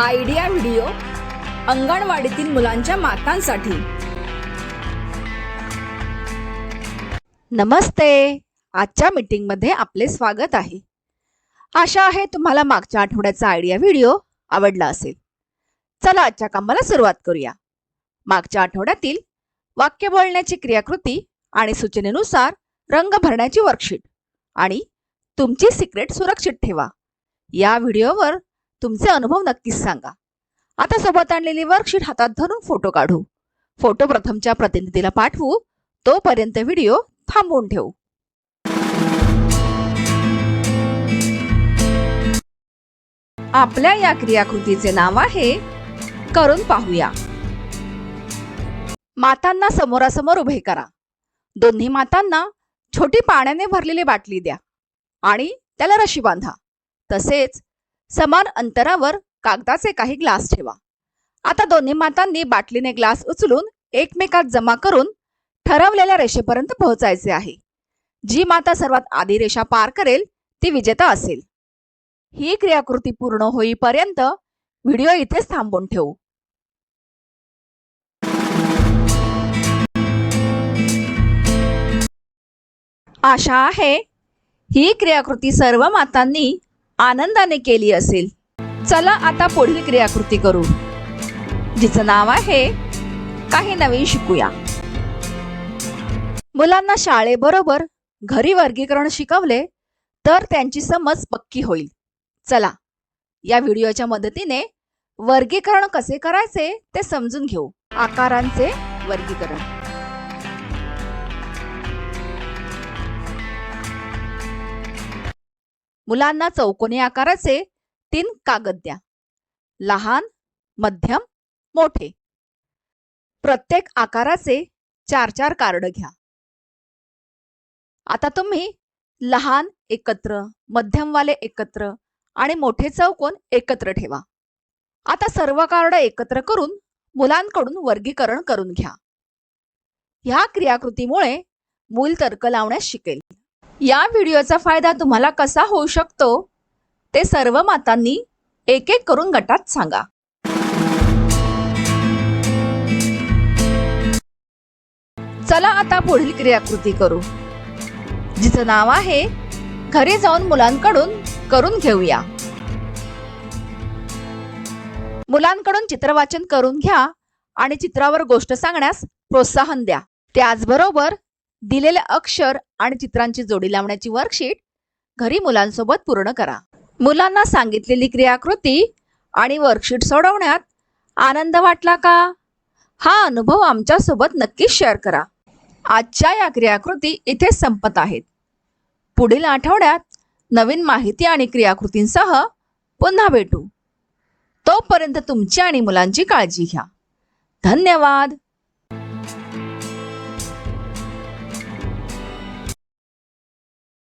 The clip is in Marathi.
आयडिया व्हिडिओ अंगणवाडीतील मुलांच्या मातांसाठी. नमस्ते. आजच्या मीटिंगमध्ये आपले स्वागत आहे. आशा आहे तुम्हाला मागच्या आठवड्याचा आयडिया व्हिडिओ आवडला असेल. चला आजच्या कामाला सुरुवात करूया. मागच्या आठवड्यातील वाक्य बोलण्याची क्रियाकृती आणि सूचनेनुसार रंग भरण्याची वर्कशीट आणि तुमची सिक्रेट सुरक्षित ठेवा. या व्हिडिओवर तुमचे अनुभव नक्कीच सांगा. आता सोबत आणलेली वर्कशीट हातात धरून फोटो काढू. फोटो प्रथमच्या प्रतिनिधीला पाठवू. तोपर्यंत व्हिडिओ थांबवून ठेवू. आपल्या या क्रियाकृतीचे नाव आहे करून पाहूया. मातांना समोरासमोर उभे करा. दोन्ही मातांना छोटी पाण्याने भरलेली बाटली द्या आणि त्याला रशी बांधा. तसेच समान अंतरावर कागदाचे काही ग्लास ठेवा. आता दोन्ही मातांनी बाटलीने ग्लास उचलून एकमेकात जमा करून ठरवलेल्या रेषेपर्यंत पोहोचायचे आहे. जी माता सर्वात आधी रेषा पार करेल ती विजेता असेल. ही क्रियाकृती पूर्ण होईपर्यंत व्हिडिओ इथेच थांबवून ठेवू. आशा आहे ही क्रियाकृती सर्व मातांनी आनंदाने केली असेल. चला आता पुढील क्रियाकृती करू. जिचं नाव आहे काही नवीन शिकूया. मुलांना शाळेबरोबर घरी वर्गीकरण शिकवले तर त्यांची समज पक्की होईल. चला या व्हिडिओच्या मदतीने वर्गीकरण कसे करायचे ते समजून घेऊ. आकारांचे वर्गीकरण. मुलांना चौकोनी आकाराचे तीन कागद द्या. लहान मध्यम मोठे. प्रत्येक आकाराचे चार चार कार्ड घ्या. आता तुम्ही लहान एकत्र मध्यमवाले एकत्र आणि मोठे चौकोन एकत्र ठेवा. आता सर्व कार्ड एकत्र करून मुलांकडून वर्गीकरण करून घ्या. ह्या क्रियाकृतीमुळे मूल तर्क लावण्यास शिकेल. या व्हिडिओचा फायदा तुम्हाला कसा होऊ शकतो ते सर्व मातांनी एक एक करून गटात सांगा. चला आता पुढील क्रियाकृती करू. जिचं नाव आहे घरी जाऊन मुलांकडून करून घेऊया. मुलांकडून चित्रवाचन करून घ्या आणि चित्रावर गोष्ट सांगण्यास प्रोत्साहन द्या. त्याचबरोबर दिलेले अक्षर आणि चित्रांची जोडी लावण्याची वर्कशीट घरी मुलांसोबत पूर्ण करा. मुलांना सांगितलेली क्रियाकृती आणि वर्कशीट सोडवण्यात आनंद वाटला का? हा अनुभव आमच्यासोबत नक्कीच शेअर करा. आजच्या या क्रियाकृती इथे संपत आहेत. पुढील आठवड्यात नवीन माहिती आणि क्रियाकृतींसह पुन्हा भेटू. तोपर्यंत तुमची आणि मुलांची काळजी घ्या. धन्यवाद!